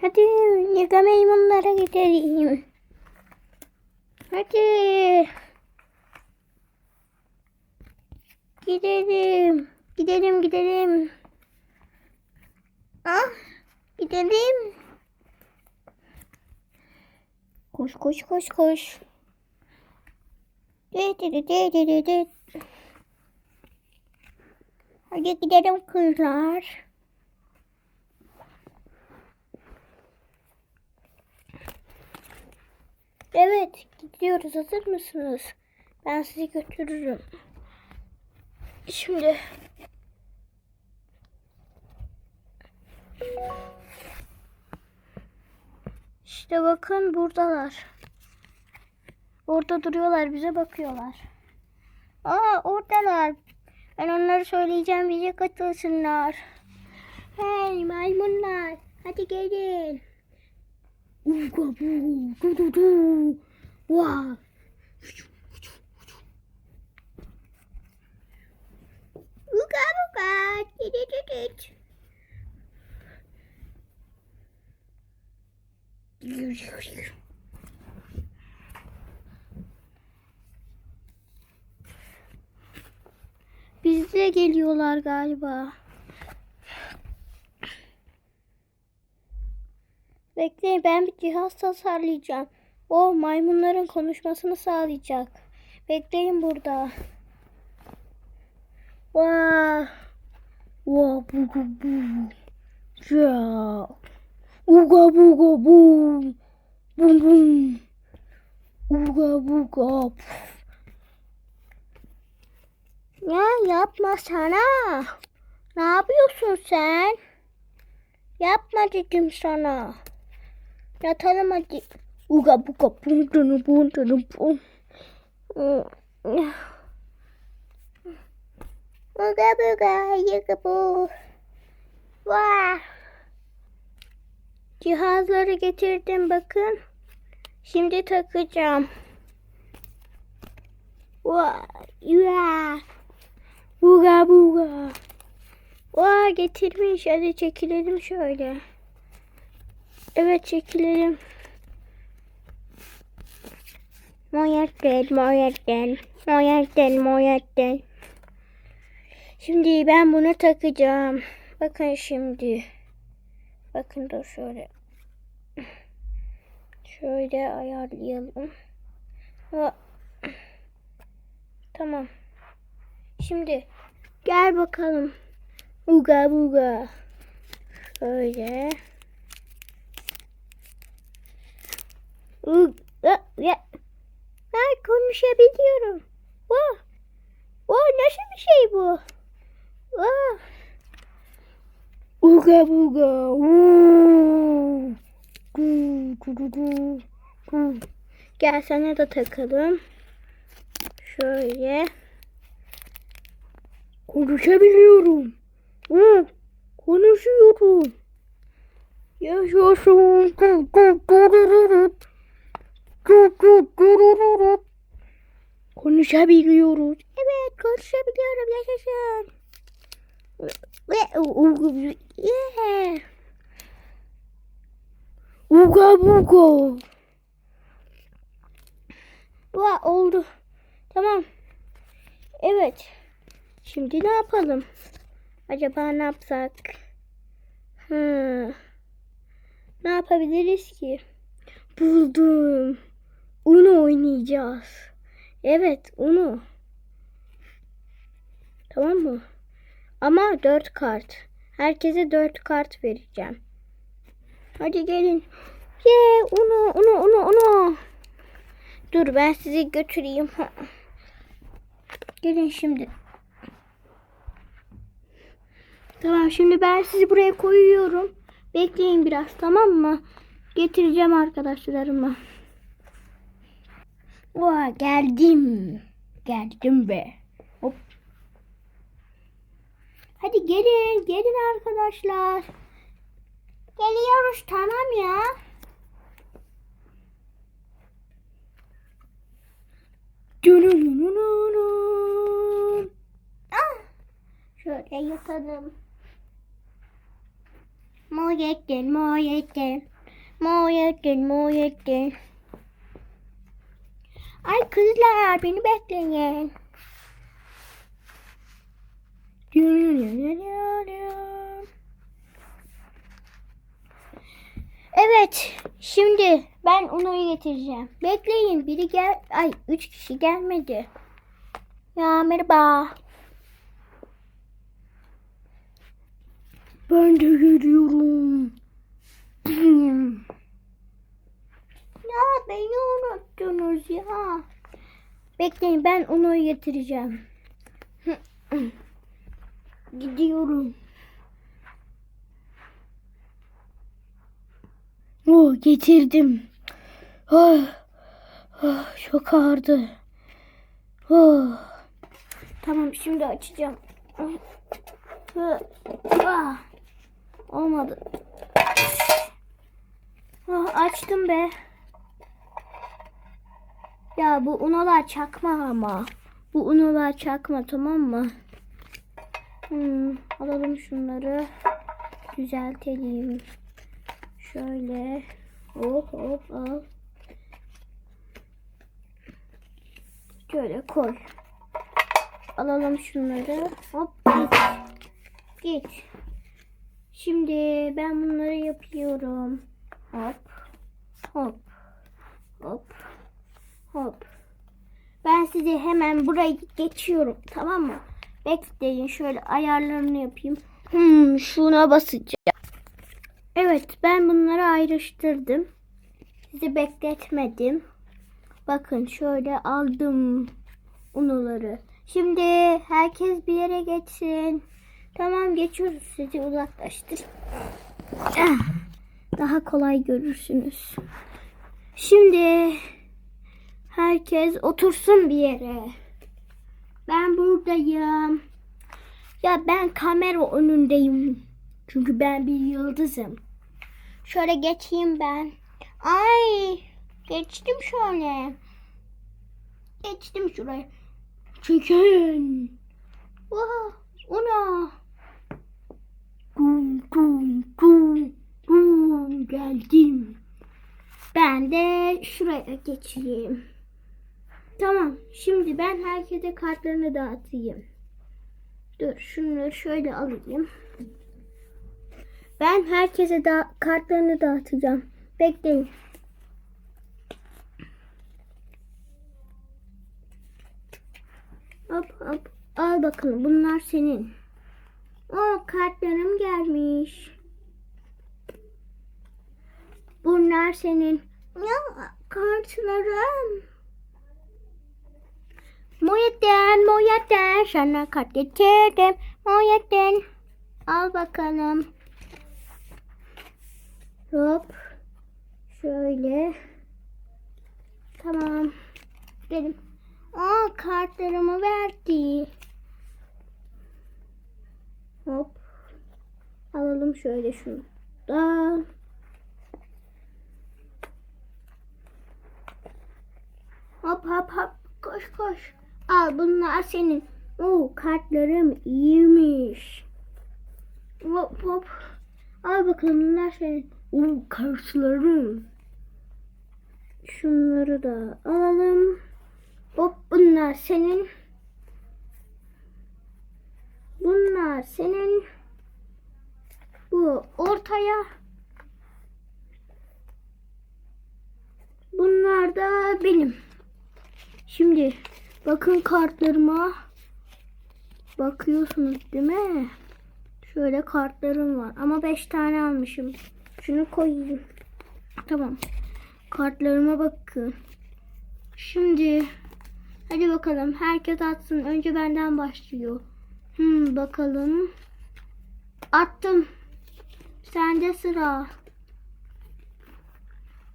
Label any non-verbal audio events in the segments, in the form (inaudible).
Hadi yaka maymunlara gidelim. Hadi. Gidelim. Gidelim gidelim. Ah, gidelim. Koş koş koş koş. Hadi gidelim kızlar. Evet, gidiyoruz. Hazır mısınız? Ben sizi götürürüm. Şimdi İşte bakın buradalar. Orada duruyorlar, bize bakıyorlar. Aa, oradalar. Ben onları söyleyeceğim, bize katılsınlar. Hey maymunlar, hadi gelin. Uga bu, du du du. Vah. Uga buga, di di di di. Bizde geliyorlar galiba. Bekleyin ben bir cihaz tasarlayacağım. O maymunların konuşmasını sağlayacak. Bekleyin burada. Vaa. Vaa bu bu bu. Ya. Uga buga bum. Bum bum. Uga buga. Ya yapma sana. Ne yapıyorsun sen? Yapma dedim sana. Yatalım hadi. Uga buga bum dunu bum dunu bum. Uga buga yuga bu. Vah. Cihazları getirdim bakın. Şimdi takacağım. Vah. Ya. Buga buga. Vah getirmiş. Hadi çekilelim şöyle. Evet çekilelim. Moyertel, moyertel, moyertel, moyertel. Şimdi ben bunu takacağım. Bakın şimdi. Bakın dur şöyle. Şöyle ayarlayalım. Tamam. Şimdi gel bakalım. Uga buga. Şöyle. Uga ya. Ben konuşabiliyorum. Vah. Vah nasıl bir şey bu? Vah. Uga buga. Gel sana da takalım. Şöyle. Konuşabiliyorum. Hı, konuşuyorum. Yaşasın. Konuşabiliyoruz. Evet konuşabiliyorum. Yaşasın. Yeah. Uga buga. Vah oldu. Tamam. Evet. Şimdi ne yapalım? Acaba ne yapsak? Hı. Ne yapabiliriz ki? Buldum. Uno oynayacağız. Evet, Uno. Tamam mı? Ama dört kart. Herkese dört kart vereceğim. Hadi gelin. Ye, Uno, Uno, Uno, Uno. Dur ben sizi götüreyim. Gelin şimdi. Tamam şimdi ben sizi buraya koyuyorum. Bekleyin biraz tamam mı? Getireceğim arkadaşlarımı. Oha geldim. Geldim be. Hop. Hadi gelin. Gelin arkadaşlar. Geliyoruz tamam ya. Ah. Şöyle yatalım. Moyetten, moyetten. Muhyiddin, Muhyiddin. Ay kızlar beni bekleyin. Evet, şimdi ben Uno'yu getireceğim. Bekleyin, biri gel... Ay, üç kişi gelmedi. Ya merhaba. Ben de geliyorum. (clears throat) ya beni unuttunuz ya. Bekleyin ben Uno'yu getireceğim. (clears throat) Gidiyorum. Oh getirdim. Oh, oh, çok ağırdı. Oh. Tamam şimdi açacağım. Ah, olmadı. Ah, açtım be. Ya bu unolar çakma ama. Bu unolar çakma tamam mı? Hmm, alalım şunları. Düzeltelim. Şöyle. Hop hop al. Şöyle koy. Alalım şunları. Hop git. Git. Şimdi ben bunları yapıyorum. Hop. Hop. Hop. Hop. Ben size hemen burayı geçiyorum. Tamam mı? Bekleyin. Şöyle ayarlarını yapayım. Hmm, şuna basacağım. Evet ben bunları ayrıştırdım. Sizi bekletmedim. Bakın şöyle aldım unuları. Şimdi herkes bir yere geçsin. Tamam geçiyoruz sizi uzaklaştır. Ah, Daha kolay görürsünüz. Şimdi herkes otursun bir yere. Ben buradayım. Ya ben kamera önündeyim. Çünkü ben bir yıldızım. Şöyle geçeyim ben. Ay geçtim şöyle. Geçtim şuraya. Çekin. Vah, ona. Kum kum kum kum geldim. Ben de şuraya geçeyim. Tamam. Şimdi ben herkese kartlarını dağıtayım. Dur şunları şöyle alayım. Ben herkese da kartlarını dağıtacağım. Bekleyin. Hop hop. Al bakalım. Bunlar senin. O kartlarım gelmiş. Bunlar senin. Ya kartlarım. Muhyiddin, Muhyiddin. Sana kart getirdim. Muhyiddin. Al bakalım. Hop. Şöyle. Tamam. Gelin. Aa kartlarımı verdi. Hop. Alalım şöyle şunu. Da. Hop hop hop. Koş koş. Al bunlar senin. Oo kartlarım iyiymiş. Hop hop. Al bakalım bunlar senin. Oo kartlarım. Şunları da alalım. Hop bunlar senin. Bunlar senin. Bu ortaya. Bunlar da benim. Şimdi bakın kartlarıma. Bakıyorsunuz değil mi? Şöyle kartlarım var. Ama 5 tane almışım. Şunu koyayım. Tamam. Kartlarıma bakın. Şimdi hadi bakalım herkes atsın. Önce benden başlıyor. Hmm, bakalım. Attım. Sende sıra.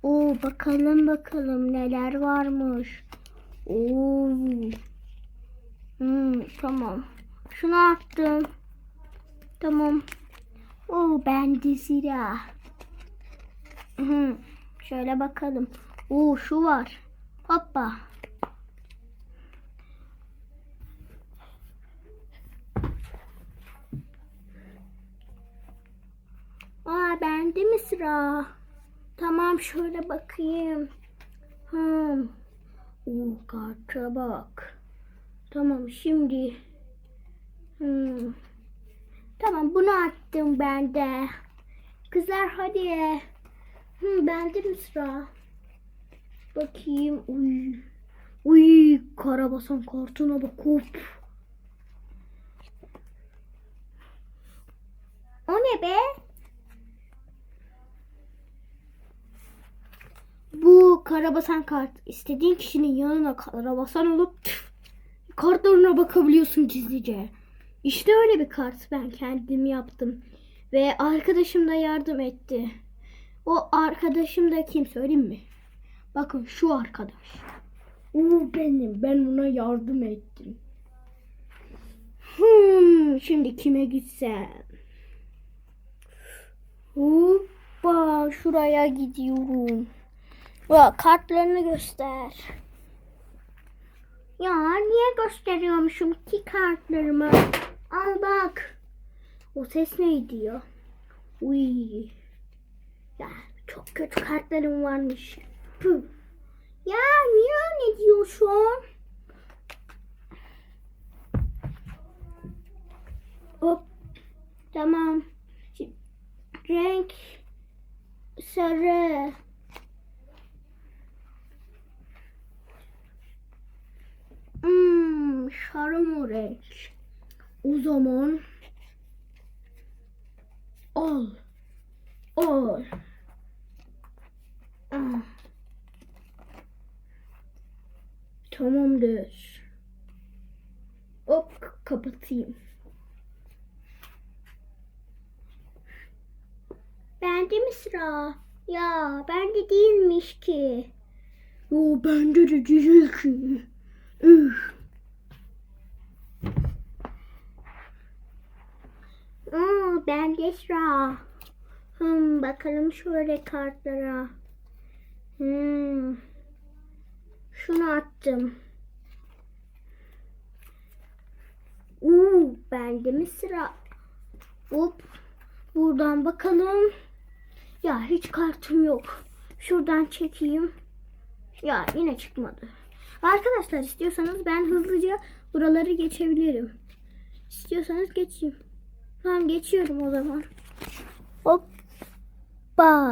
Oo bakalım bakalım neler varmış. Oo. Hmm, tamam. Şunu attım. Tamam. Oo bende sıra. Hı, Şöyle bakalım. Oo şu var. Hoppa. Aa bende mi sıra? Tamam şöyle bakayım. Hmm. Oo, karta bak. Tamam şimdi. Hmm. Tamam bunu attım ben de. Kızlar hadi. Hmm, bende mi sıra? Bakayım. Uy. Uy karabasan kartına bak. Hop. O ne be? Bu karabasan kart. istediğin kişinin yanına karabasan olup tüf, kartlarına bakabiliyorsun gizlice. İşte öyle bir kart ben kendim yaptım. Ve arkadaşım da yardım etti. O arkadaşım da kim söyleyeyim mi? Bakın şu arkadaş. O benim. Ben ona yardım ettim. Hmm, şimdi kime gitsem? Hoppa şuraya gidiyorum. Bak kartlarını göster. Ya niye gösteriyormuşum ki kartlarımı? Al bak. O ses neydi ya? Uy. Ya çok kötü kartlarım varmış. Püh. Ya niye öyle diyorsun? Hop. Tamam. Renk sarı. Hmm, sarı renk? O zaman al. Al. Ah. Tamamdır. Hop kapatayım. Bende mi sıra? Ya bende değilmiş ki. Yo bende de değil ki. Üf. Aa, bende sıra. Hmm, bakalım şöyle kartlara. Hmm. Şunu attım. Uuu bende mi sıra? Hop. Buradan bakalım. Ya hiç kartım yok. Şuradan çekeyim. Ya yine çıkmadı. Arkadaşlar istiyorsanız ben hızlıca buraları geçebilirim. İstiyorsanız geçeyim. Tamam geçiyorum o zaman. Hoppa.